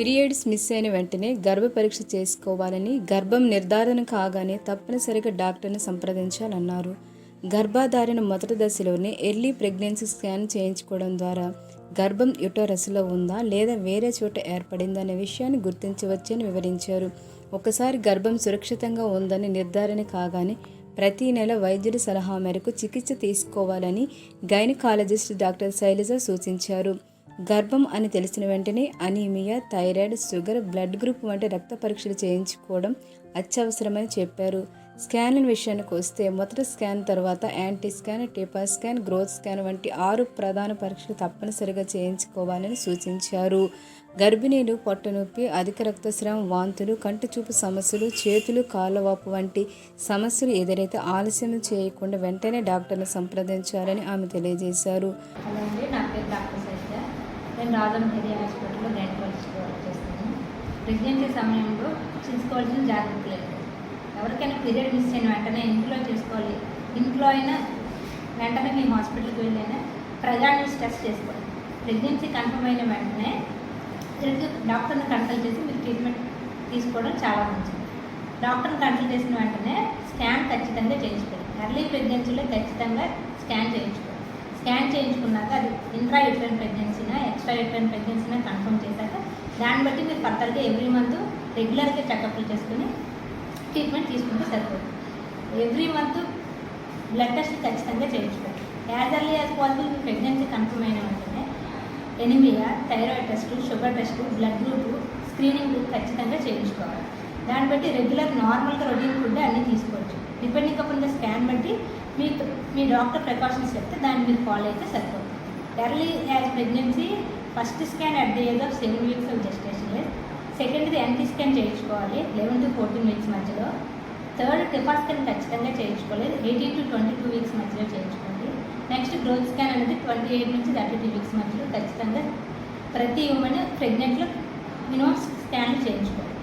Periods miss అయిన వెంటనే గర్భ పరీక్ష చేసుకోవాలని గర్భం నిర్ధారణ కాగానే తప్పనిసరిగా డాక్టర్ని సంప్రదించాలన్నారు. గర్భధారణ మొదటి దశలోనే ఎర్లీ ప్రెగ్నెన్సీ స్కాన్ చేయించుకోవడం ద్వారా గర్భం యుటరస్లో ఉందా లేదా వేరే చోట ఏర్పడిందా అనే విషయాన్ని గుర్తించవచ్చని వివరించారు. ఒకసారి గర్భం సురక్షితంగా ఉందని నిర్ధారణ కాగానే ప్రతి నెల వైద్యుడి సలహా మేరకు చికిత్స తీసుకోవాలని గైనకాలజిస్ట్ డాక్టర్ శైలజ సూచించారు. గర్భం అని తెలిసిన వెంటనే anaemia thyroid sugar blood group వంటి రక్త పరీక్షలు చేయించుకోవడం అత్యవసరమని చెప్పారు. స్కాన్ల విషయానికి వస్తే మొదటి స్కాన్ తర్వాత anti scan TIFFA scan growth scan వంటి ఆరు ప్రధాన పరీక్షలు తప్పనిసరిగా చేయించుకోవాలని సూచించారు. గర్భిణీలు పొట్టనొప్పి అధిక రక్తస్రావం వాంతులు కంటి చూపు సమస్యలు చేతులు కాళ్ళవాపు వంటి సమస్యలు ఎదురైతే ఆలస్యం చేయకుండా వెంటనే డాక్టర్ను సంప్రదించాలని ఆమె తెలియజేశారు. నా పేరు డాక్టర్ నేను రాజంహేరి హాస్పిటల్లో గైనకాలజిస్ట్ వర్క్ చేస్తాను. ప్రెగ్నెన్సీ సమయంలో తీసుకోవాల్సిన జాగ్రత్తలు లేదు ఎవరికైనా పీరియడ్ మిస్ అయిన వెంటనే ఇంట్లో చేసుకోవాలి. ఇంట్లో అయినా వెంటనే మేము హాస్పిటల్కి వెళ్ళైనా ప్రజాన్ని టెస్ట్ చేసుకోవాలి. ప్రెగ్నెన్సీ కన్ఫర్మ్ అయిన వెంటనే తిరిగి డాక్టర్ని కన్సల్ట్ చేసి మీరు ట్రీట్మెంట్ తీసుకోవడం చాలా మంచిది. డాక్టర్ని కన్సల్ట్ చేసిన వెంటనే స్కాన్ ఖచ్చితంగా చేయించుకోవాలి ఎర్లీ ప్రెగ్నెన్సీలో ఖచ్చితంగా స్కాన్ చేయించుకోవాలి స్కాన్ చేయించుకున్నాక అది ఇంట్రా యూట్రైన్ ప్రెగ్నెన్సీనా ఎక్స్ట్రా యూట్రైన్ ప్రెగ్నెన్సీనా కన్ఫర్మ్ చేశాక దాన్ని బట్టి మీరు ఫర్దర్గా ఎవ్రీ మంత్ రెగ్యులర్గా చెకప్లు చేసుకుని ట్రీట్మెంట్ తీసుకుంటే సరిపోతుంది. ఎవ్రీ మంత్ బ్లడ్ టెస్ట్ ఖచ్చితంగా చేయించుకోవాలి యాజ్ అర్లీ యాజ్ పాసిబుల్ మీ ప్రెగ్నెన్సీ కన్ఫర్మ్ అయిన వెంటనే anaemia thyroid test sugar test blood group screening ఖచ్చితంగా చేయించుకోవాలి. దాన్ని బట్టి రెగ్యులర్ నార్మల్గా రొటీన్ ఫుడ్ అన్నీ తీసుకోవచ్చు. డిపెండింగ్ అపాన్ ద స్కాన్ బట్టి మీకు మీ డాక్టర్ ప్రికాషన్స్ చెప్తే దాన్ని మీరు ఫాలో అయితే సరిపోతుంది. Early as pregnancy first scan at the age of seven weeks of gestation year సెకండ్ది ఎన్టీ స్కాన్ చేయించుకోవాలి లెవెన్ టు ఫోర్టీన్ వీక్స్ మధ్యలో. థర్డ్ టిఫా స్కాన్ ఖచ్చితంగా చేయించుకోలేదు eighteen to twenty two weeks మధ్యలో చేయించుకోండి. నెక్స్ట్ గ్రోత్ స్కాన్ అనేది twenty eight నుంచి thirty two weeks మధ్యలో ఖచ్చితంగా ప్రతి ఉమెన్ ప్రెగ్నెంట్లో మినిమం స్కాన్లు చేయించుకోవాలి.